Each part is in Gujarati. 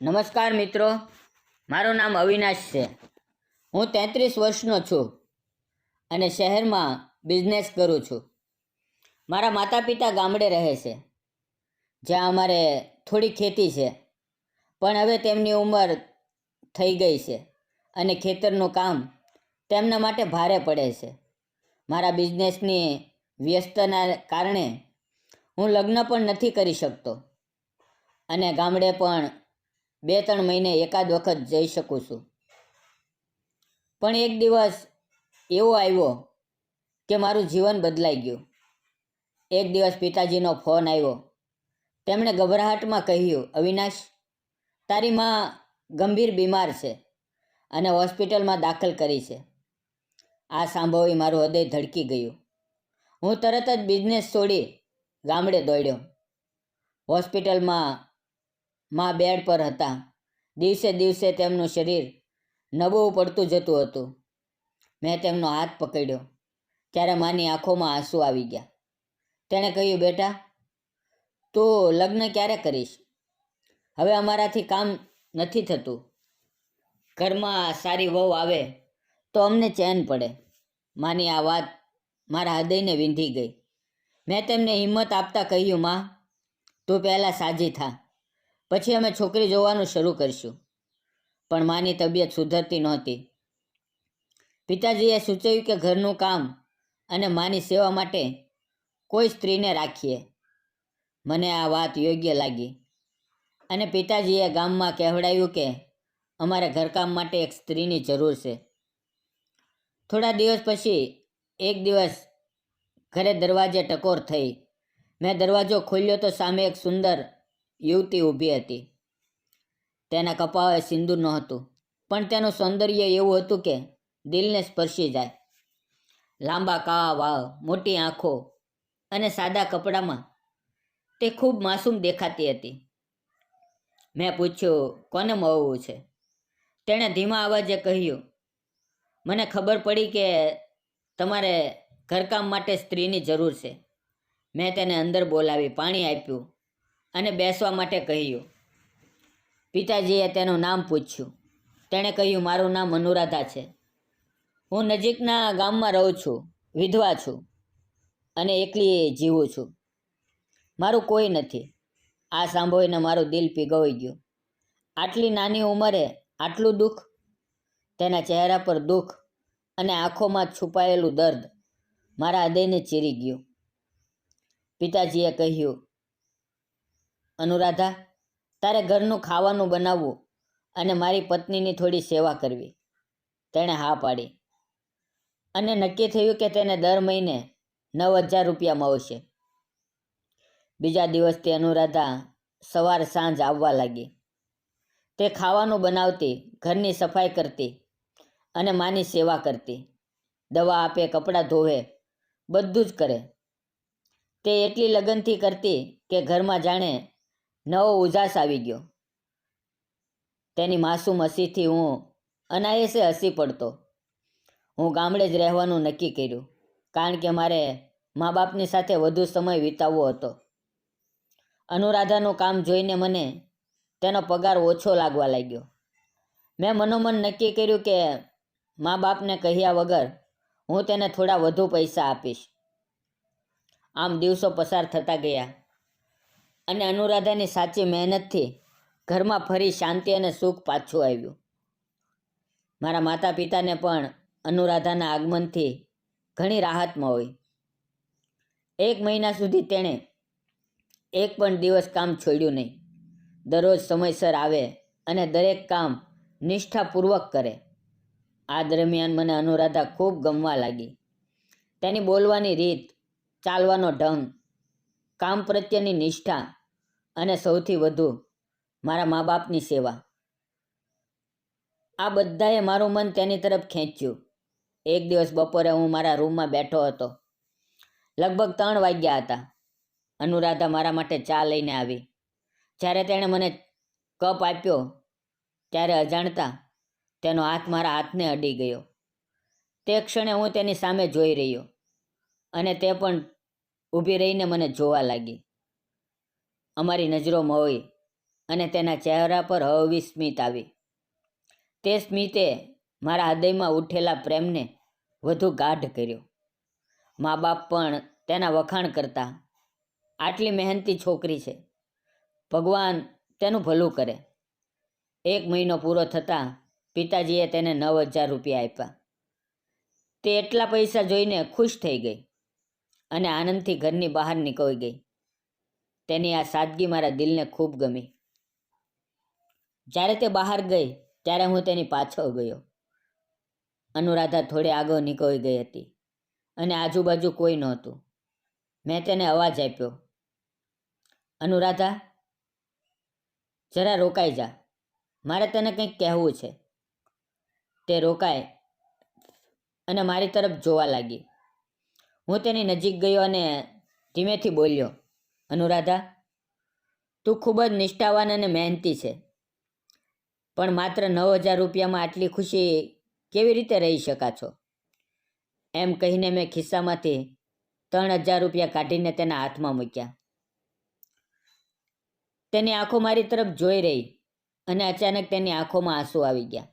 નમસ્કાર મિત્રો. મારું નામ અવિનાશ છે. હું તેત્રીસ વર્ષનો છું અને શહેરમાં બિઝનેસ કરું છું. મારા માતા પિતા ગામડે રહે છે, જ્યાં અમારે થોડી ખેતી છે, પણ હવે તેમની ઉંમર થઈ ગઈ છે અને ખેતરનું કામ તેમના માટે ભારે પડે છે. મારા બિઝનેસની વ્યસ્તના કારણે હું લગ્ન પણ નથી કરી શકતો અને ગામડે પણ બે ત્રણ મહિને એકાદ વખત જઈ શકું છું. પણ એક દિવસ એવો આવ્યો કે મારું જીવન બદલાઈ ગયું. એક દિવસ પિતાજીનો ફોન આવ્યો. તેમણે ગભરાહટમાં કહ્યું, અવિનાશ, તારી માં ગંભીર બીમાર છે અને હોસ્પિટલમાં દાખલ કરી છે. આ સાંભળી મારું હૃદય ધડકી ગયું. હું તરત જ બિઝનેસ છોડી ગામડે દોડ્યો. હોસ્પિટલમાં માં બેડ પર હતા. દિવસે દિવસે તેમનું શરીર નબળું પડતું જતું હતું. મેં તેમનો હાથ પકડ્યો. ત્યારે માની આંખોમાં આંસુ આવી ગયા. તેણે કહ્યું, બેટા, તું લગ્ન ક્યારે કરીશ? હવે અમારાથી કામ નથી થતું. ઘરમાં સારી વહુ આવે તો અમને ચેન પડે. માની આ વાત મારા હૃદયને વીંધી ગઈ. મેં તેમને હિંમત આપતા કહ્યું, માં, તું પહેલાં સાજી થા. પછી અમે છોકરી જોવાનું શરૂ કરીશું. પણ માની તબિયત સુધરતી નહોતી. પિતાજીએ સૂચવ્યું કે ઘરનું કામ અને માની સેવા માટે કોઈ સ્ત્રીને રાખીએ. મને આ વાત યોગ્ય લાગી. અને પિતાજીએ ગામમાં કહેવડાવ્યું કે અમારે ઘરકામ માટે એક સ્ત્રીની જરૂર છે. થોડા દિવસ પછી એક દિવસ ઘરે દરવાજે ટકોર થઈ. મેં દરવાજો ખોલ્યો તો સામે એક સુંદર યુવતી ઊભી હતી. તેના કપાળે સિંદૂર નહોતું, પણ તેનું સૌંદર્ય એવું હતું કે દિલને સ્પર્શી જાય. લાંબા કાળા વાળ, મોટી આંખો અને સાદા કપડામાં તે ખૂબ માસૂમ દેખાતી હતી. મેં પૂછ્યું, કોને મળવું છે? તેણે ધીમા અવાજે કહ્યું, મને ખબર પડી કે તમારે ઘરકામ માટે સ્ત્રીની જરૂર છે. મેં તેને અંદર બોલાવી પાણી આપ્યું અને બેસવા માટે કહ્યું. પિતાજીએ તેનું નામ પૂછ્યું. તેણે કહ્યું, મારું નામ અનુરાધા છે. હું નજીકના ગામમાં રહું છું, વિધવા છું અને એકલી જીવું છું. મારું કોઈ નથી. આ સાંભળીને મારું દિલ પીગળી ગયું. આટલી નાની ઉંમરે આટલું દુઃખ? તેના ચહેરા પર દુઃખ અને આંખોમાં છુપાયેલું દર્દ મારા હૃદયને ચીરી ગયું. પિતાજીએ કહ્યું અનુરાધા, તારે ઘરનું ખાવાનું બનાવવું અને મારી પત્નીની થોડી સેવા કરવી. તેણે હા પાડી. અને નક્કી થયું કે તેને દર મહિને નવ હજાર રૂપિયા મળશે. બીજા દિવસથી અનુરાધા સવાર સાંજ આવવા લાગી. તે ખાવાનું બનાવતી, ઘરની સફાઈ કરતી અને માની સેવા કરતી. દવા આપે, કપડાં ધોવે, બધું જ કરે. તે એટલી લગનથી કરતી કે ઘરમાં જાણે નવો ઉજાસ આવી ગયો. તેની માસૂમ હસીથી હું અનાયસે હસી પડતો. હું ગામડે જ રહેવાનું નક્કી કર્યું, કારણ કે મારે મા બાપની સાથે વધુ સમય વિતાવવો હતો. અનુરાધાનું કામ જોઈને મને તેનો પગાર ઓછો લાગવા લાગ્યો. મેં મનોમન નક્કી કર્યું કે મા બાપને કહ્યા વગર હું તેને થોડા વધુ પૈસા આપીશ. આમ દિવસો પસાર થતા ગયા. અને અનુરાધાની સાચી મહેનતથી ઘરમાં ફરી શાંતિ અને સુખ પાછું આવ્યું. મારા માતા પિતાને પણ અનુરાધાના આગમનથી ઘણી રાહત મળી. એક મહિના સુધી તેણે એક પણ દિવસ કામ છોડ્યું નહીં. દરરોજ સમયસર આવે અને દરેક કામ નિષ્ઠાપૂર્વક કરે. આ દરમિયાન મને અનુરાધા ખૂબ ગમવા લાગી. તેની બોલવાની રીત, ચાલવાનો ઢંગ, કામ પ્રત્યેની નિષ્ઠા અને સૌથી વધુ મારા મા બાપની સેવા. આ બધાએ મારું મન તેની તરફ ખેંચ્યું. એક દિવસ બપોરે હું મારા રૂમમાં બેઠો હતો. લગભગ ત્રણ વાગ્યા હતા. અનુરાધા મારા માટે ચા લઈને આવી. જ્યારે તેણે મને કપ આપ્યો, ત્યારે અજાણતા તેનો હાથ મારા હાથને અડી ગયો. તે ક્ષણે હું તેની સામે જોઈ રહ્યો અને તે પણ ઊભી રહીને મને જોવા લાગી. અમારી નજરોમાં હોય અને તેના ચહેરા પર હળવી સ્મિત આવી. તે સ્મિતે મારા હૃદયમાં ઉઠેલા પ્રેમને વધુ ગાઢ કર્યો. મા બાપ પણ તેના વખાણ કરતા, આટલી મહેનતી છોકરી છે. ભગવાન તેનું ભલું કરે. એક મહિનો પૂરો થતાં પિતાજીએ તેને નવ હજાર રૂપિયા આપ્યા. તે એટલા પૈસા જોઈને ખુશ થઈ ગઈ અને આનંદથી ઘરની બહાર નીકળી ગઈ. તેની આ સાદગી મારા દિલને ખૂબ ગમી. જ્યારે તે બહાર ગઈ, ત્યારે હું તેની પાછળ ગયો. અનુરાધા થોડી આગળ નીકળી ગઈ હતી અને આજુબાજુ કોઈ નહોતું. મેં તેને અવાજ આપ્યો, અનુરાધા, જરા રોકાઈ જા. મારે તને કંઈક કહેવું છે. તે રોકાય અને મારી તરફ જોવા લાગી. હું તેની નજીક ગયો અને ધીમેથી બોલ્યો અનુરાધા, તું ખૂબ જ નિષ્ઠાવાન અને મહેનતી છે. પણ માત્ર નવ હજાર રૂપિયામાં આટલી ખુશી કેવી રીતે રહી શકા છો? એમ કહીને મેં ખિસ્સામાંથી ત્રણ હજાર રૂપિયા કાઢીને તેના હાથમાં મૂક્યા. તેની આંખો મારી તરફ જોઈ રહી અને અચાનક તેની આંખોમાં આંસુ આવી ગયા.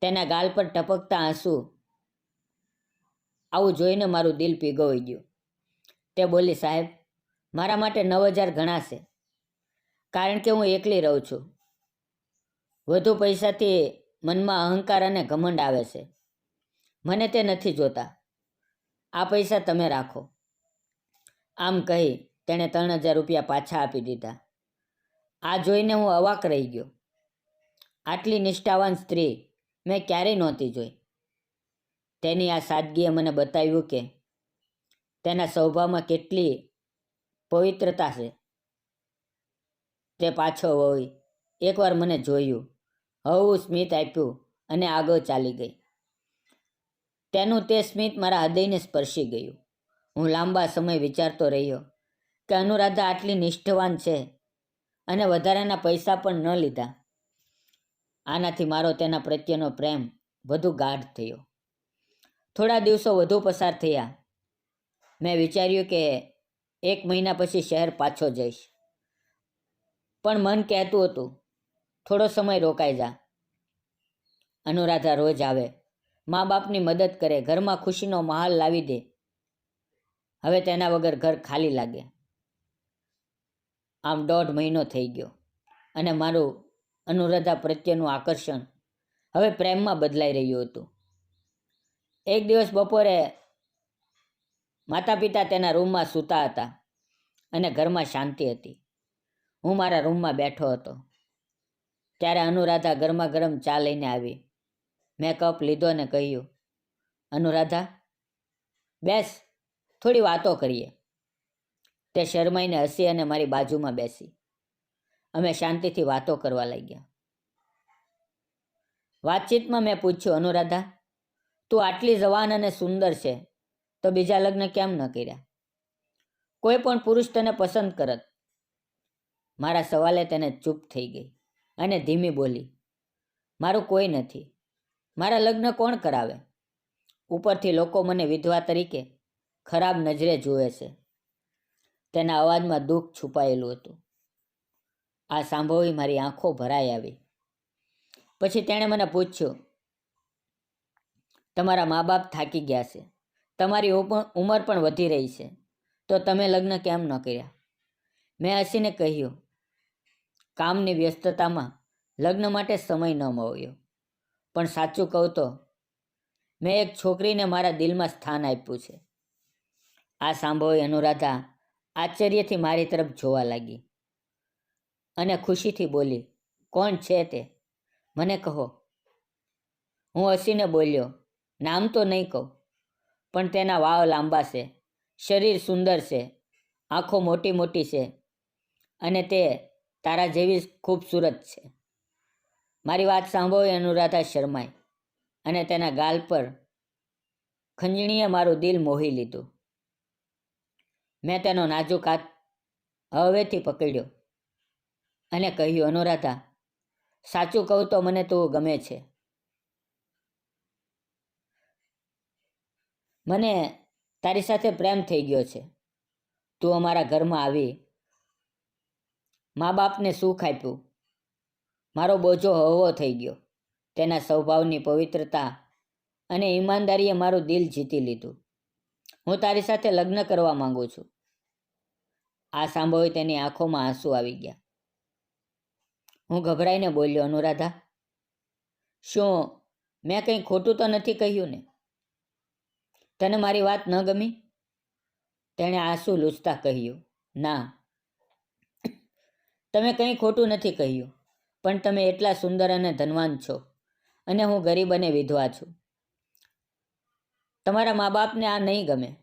તેના ગાલ પર ટપકતા આંસુ આવું જોઈને મારું દિલ પીગોઈ ગયું. તે બોલી, સાહેબ મારા માટે નવ હજાર છે કારણ કે હું એકલી રહું છું. વધુ પૈસાથી મનમાં અહંકાર અને ઘમંડ આવે છે. મને તે નથી જોતા. આ પૈસા તમે રાખો. આમ કહી તેણે ત્રણ હજાર રૂપિયા પાછા આપી દીધા. આ જોઈને હું અવાક રહી ગયો. આટલી નિષ્ઠાવાન સ્ત્રી મેં ક્યારેય નહોતી જોઈ. તેની આ સાદગીએ મને બતાવ્યું કે તેના સ્વભાવમાં કેટલી પવિત્રતા છે. તે પાછો વળી એકવાર મને જોયું. હવું સ્મિત આપ્યું અને આગળ ચાલી ગઈ. તેનું તે સ્મિત મારા હૃદયને સ્પર્શી ગયું. હું લાંબા સમય વિચારતો રહ્યો કે અનુરાધા આટલી નિષ્ઠવાન છે અને વધારાના પૈસા પણ ન લીધા. આનાથી મારો તેના પ્રત્યેનો પ્રેમ વધુ ગાઢ થયો. થોડા દિવસો વધુ પસાર થયા. મેં વિચાર્યું કે એક મહિના પછી શહેર પાછો જઈશ. પણ મન કહેતું હતું, થોડો સમય રોકાઈ જા. અનુરાધા રોજ આવે. મા બાપની મદદ કરે, ઘરમાં ખુશીનો માહોલ લાવી દે. હવે તેના વગર ઘર ખાલી લાગે. આમ દોઢ મહિનો થઈ ગયો અને મારું અનુરાધા પ્રત્યેનું આકર્ષણ હવે પ્રેમમાં બદલાઈ રહ્યું હતું. એક દિવસ બપોરે માતા પિતા તેના રૂમમાં સૂતા હતા અને ઘરમાં શાંતિ હતી. હું મારા રૂમમાં બેઠો હતો. ત્યારે અનુરાધા ગરમા ગરમ ચા લઈને આવી. મેં કપ લીધો અને કહ્યું, અનુરાધા, બેસ, થોડી વાતો કરીએ. તે શરમાઈને હસી અને મારી બાજુમાં બેસી. અમે શાંતિથી વાતો કરવા લાગ્યા. વાતચીતમાં મેં પૂછ્યું, અનુરાધા, તું આટલી જવાન અને સુંદર છે. તો બીજા લગ્ન કેમ ન કર્યા? કોઈ પણ પુરુષ તને પસંદ કરત. મારા સવાલે તેને ચૂપ થઈ ગઈ અને ધીમી બોલી, મારું કોઈ નથી. મારા લગ્ન કોણ કરાવે? ઉપરથી લોકો મને વિધવા તરીકે ખરાબ નજરે જુએ છે. તેના અવાજમાં દુઃખ છુપાયેલું હતું. આ સાંભળવી મારી આંખો ભરાઈ આવી. પછી તેણે મને પૂછ્યું, તમારા મા બાપ થાકી ગયા છે. તમારી ઉંમર પણ વધી રહી છે. તો તમે લગ્ન કેમ ન કર્યા? મેં હસીને કહ્યું, કામની વ્યસ્તતામાં લગ્ન માટે સમય ન મળ્યો. પણ સાચું કહું તો, મેં એક છોકરીને મારા દિલમાં સ્થાન આપ્યું છે. આ સાંભળી અનુરાધા આશ્ચર્યથી મારી તરફ જોવા લાગી અને ખુશીથી બોલી, કોણ છે તે? મને કહો. હું હસીને બોલ્યો, નામ તો નહીં કહું પણ તેના વાળ લાંબા છે. શરીર સુંદર છે. આંખો મોટી મોટી છે. અને તે તારા જેવી ખૂબસૂરત છે. મારી વાત સાંભળી અનુરાધા શર્માએ. અને તેના ગાલ પર ખંજણીએ મારું દિલ મોહી લીધું. મેં તેનો નાજુક હાથ હવેથી પકડ્યો અને કહ્યું, અનુરાધા, સાચું કહું તો મને તું ગમે છે. મને તારી સાથે પ્રેમ થઈ ગયો છે. તું અમારા ઘરમાં આવી. મા બાપને સુખ આપ્યું. મારો બોજો હળવો થઈ ગયો. તેના સ્વભાવની પવિત્રતા અને ઈમાનદારીએ મારું દિલ જીતી લીધું. હું તારી સાથે લગ્ન કરવા માંગુ છું. આ સાંભળી તેની આંખોમાં આંસુ આવી ગયા. હું ગભરાઈને બોલ્યો, અનુરાધા, શું મેં કંઈ ખોટું તો નથી કહ્યું ને? તને મારી વાત ન ગમી? તેણે આંસુ લૂછતા કહ્યું, ના. તમે કંઈ ખોટું નથી કહ્યું, પણ તમે એટલા સુંદર અને ધનવાન છો અને હું ગરીબ અને વિધવા છું. તમારા મા બાપને આ નહીં ગમે.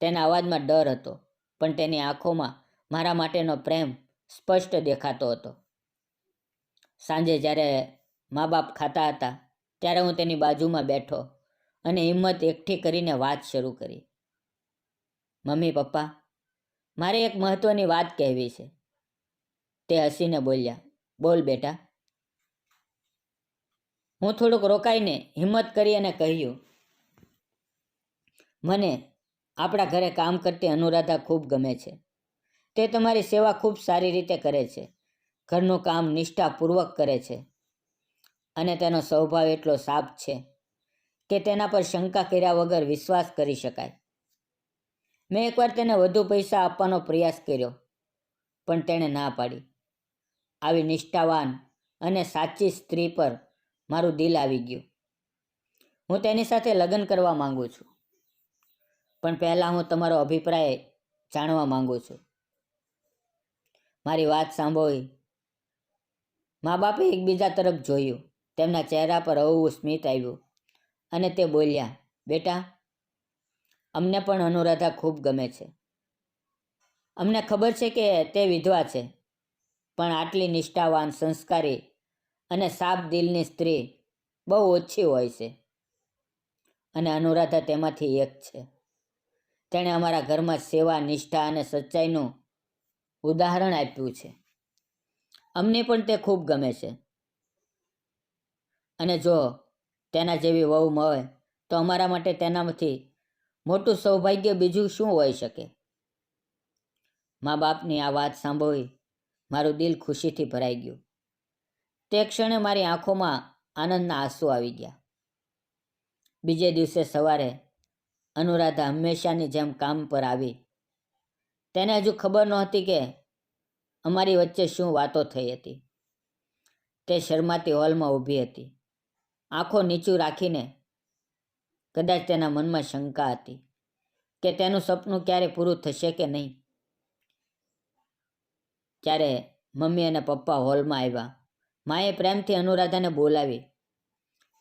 તેના અવાજમાં ડર હતો, પણ તેની આંખોમાં મારા માટેનો પ્રેમ સ્પષ્ટ દેખાતો હતો. સાંજે જ્યારે મા બાપ ખાતા હતા, ત્યારે હું તેની બાજુમાં બેઠો અને હિંમત એકઠી કરીને વાત શરૂ કરી. મમ્મી, પપ્પા, મારે એક મહત્વની વાત કહેવી છે. તે હસીને બોલ્યા, બોલ બેટા. હું થોડુંક રોકાઈને હિંમત કરી અને કહ્યું, મને આપણા ઘરે કામ કરતી અનુરાધા ખૂબ ગમે છે. તે તમારી સેવા ખૂબ સારી રીતે કરે છે. ઘરનું કામ નિષ્ઠાપૂર્વક કરે છે. અને તેનો સ્વભાવ એટલો સાફ છે. કે તેના પર શંકા કર્યા વગર વિશ્વાસ કરી શકાય. મેં એકવાર તેને વધુ પૈસા આપવાનો પ્રયાસ કર્યો, પણ તેણે ના પાડી. આવી નિષ્ઠાવાન અને સાચી સ્ત્રી પર મારું દિલ આવી ગયું. હું તેની સાથે લગ્ન કરવા માંગુ છું, પણ પહેલાં હું તમારો અભિપ્રાય જાણવા માંગુ છું. મારી વાત સાંભળી. મા બાપે એકબીજા તરફ જોયું. તેમના ચહેરા પર હળવું સ્મિત આવ્યું. અને તે બોલ્યા, બેટા, અમને પણ અનુરાધા ખૂબ ગમે છે. અમને ખબર છે કે તે વિધવા છે, પણ આટલી નિષ્ઠાવાન સંસ્કારી અને સાફ દિલની સ્ત્રી બહુ ઓછી હોય છે. અને અનુરાધા તેમાંથી એક છે. તેણે અમારા ઘરમાં સેવા, નિષ્ઠા અને સચ્ચાઈનું ઉદાહરણ આપ્યું છે. અમને પણ તે ખૂબ ગમે છે. અને જો તેના જેવી વહુ મળે, તો અમારા માટે તેનામાંથી મોટું સૌભાગ્ય બીજું શું હોઈ શકે? મા બાપની આ વાત સાંભળી મારું દિલ ખુશીથી ભરાઈ ગયું. તે ક્ષણે મારી આંખોમાં આનંદના આંસુ આવી ગયા. બીજે દિવસે સવારે અનુરાધા હંમેશાની જેમ કામ પર આવી. તેને હજુ ખબર નહોતી કે અમારી વચ્ચે શું વાતો થઈ હતી. તે શર્માતી હોલમાં ઊભી હતી. આંખો નીચું રાખીને કદાચ તેના મનમાં શંકા હતી કે તેનું સપનું ક્યારે પૂરું થશે કે નહીં. ત્યારે મમ્મી અને પપ્પા હોલમાં આવ્યા. માએ પ્રેમથી અનુરાધાને બોલાવી.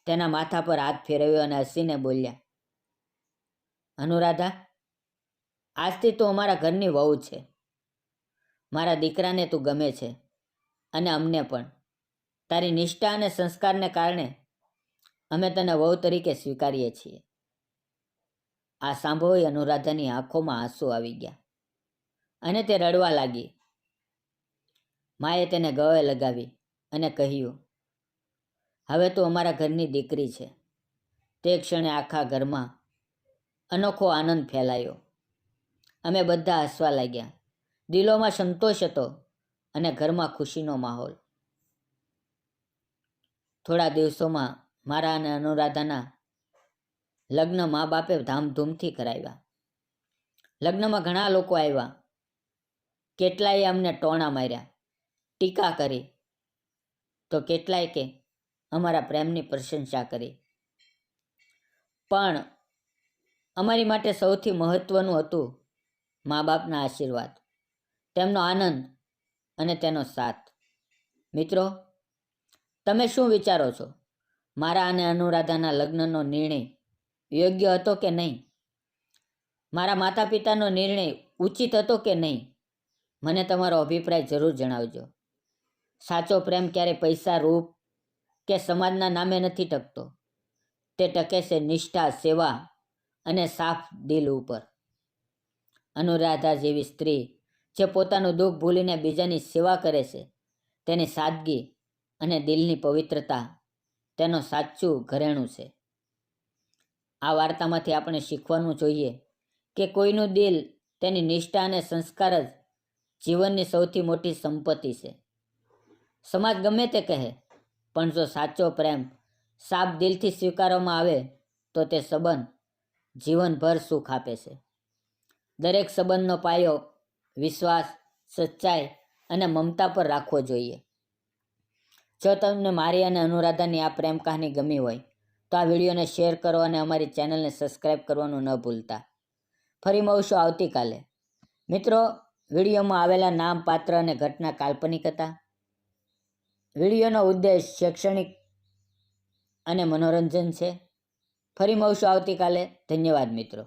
તેના માથા પર હાથ ફેરવ્યો અને હસીને બોલ્યા, અનુરાધા, આજથી તું અમારા ઘરની વહુ છે. મારા દીકરાને તું ગમે છે અને અમને પણ. તારી નિષ્ઠા અને સંસ્કારને કારણે અમે તને વહુ તરીકે સ્વીકારીએ છીએ. આ સાંભળી અનુરાધાની આંખોમાં આંસુ આવી ગયા અને તે રડવા લાગી. માએ તેને ગળે લગાવી અને કહ્યું, હવે તું અમારા ઘરની દીકરી છે. તે ક્ષણે આખા ઘરમાં અનોખો આનંદ ફેલાયો. અમે બધા હસવા લાગ્યા. દિલોમાં સંતોષ હતો અને ઘરમાં ખુશીનો માહોલ. થોડા દિવસોમાં મારા અને અનુરાધાના લગ્ન મા બાપે ધામધૂમથી કરાવ્યા. લગ્નમાં ઘણા લોકો આવ્યા. કેટલાય અમને ટોણા માર્યા. ટીકા કરી. તો કેટલાય કે અમારા પ્રેમની પ્રશંસા કરી. પણ અમારી માટે સૌથી મહત્ત્વનું હતું મા બાપના આશીર્વાદ, તેમનો આનંદ અને તેનો સાથ. મિત્રો, તમે શું વિચારો છો? મારા અને અનુરાધાના લગ્નનો નિર્ણય યોગ્ય હતો કે નહીં? મારા માતા પિતાનો નિર્ણય ઉચિત હતો કે નહીં? મને તમારો અભિપ્રાય જરૂર જણાવજો. સાચો પ્રેમ ક્યારે પૈસા, રૂપ કે સમાજના નામે નથી ટકતો. તે ટકે છે નિષ્ઠા, સેવા અને સાફ દિલ ઉપર. અનુરાધા જેવી સ્ત્રી જે પોતાનું દુઃખ ભૂલીને બીજાની સેવા કરે છે, તેની સાદગી અને દિલની પવિત્રતા તેનો સાચું ઘરેણું છે. આ વાર્તામાંથી આપણે શીખવાનું જોઈએ કે કોઈનું દિલ તેની નિષ્ઠા અને સંસ્કાર જ જીવનની સૌથી મોટી સંપત્તિ છે. સમાજ ગમે તે કહે, પણ જો સાચો પ્રેમ સાફ દિલથી સ્વીકારવામાં આવે તો તે સંબંધ જીવનભર સુખ આપે છે. દરેક સંબંધનો પાયો વિશ્વાસ, સચ્ચાઈ અને મમતા પર રાખવો જોઈએ. જો તમને મારી અને અનુરાધાની આ પ્રેમ કહાની ગમી હોય, તો આ વિડીયોને શેર કરો અને અમારી ચેનલને સબસ્ક્રાઈબ કરવાનું ન ભૂલતા. ફરી મળશું આવતીકાલે. મિત્રો, વિડીયોમાં આવેલા નામ, પાત્ર અને ઘટના કાલ્પનિક હતા. વિડીયોનો ઉદ્દેશ શૈક્ષણિક અને મનોરંજન છે. ફરી મળશું આવતીકાલે. ધન્યવાદ મિત્રો.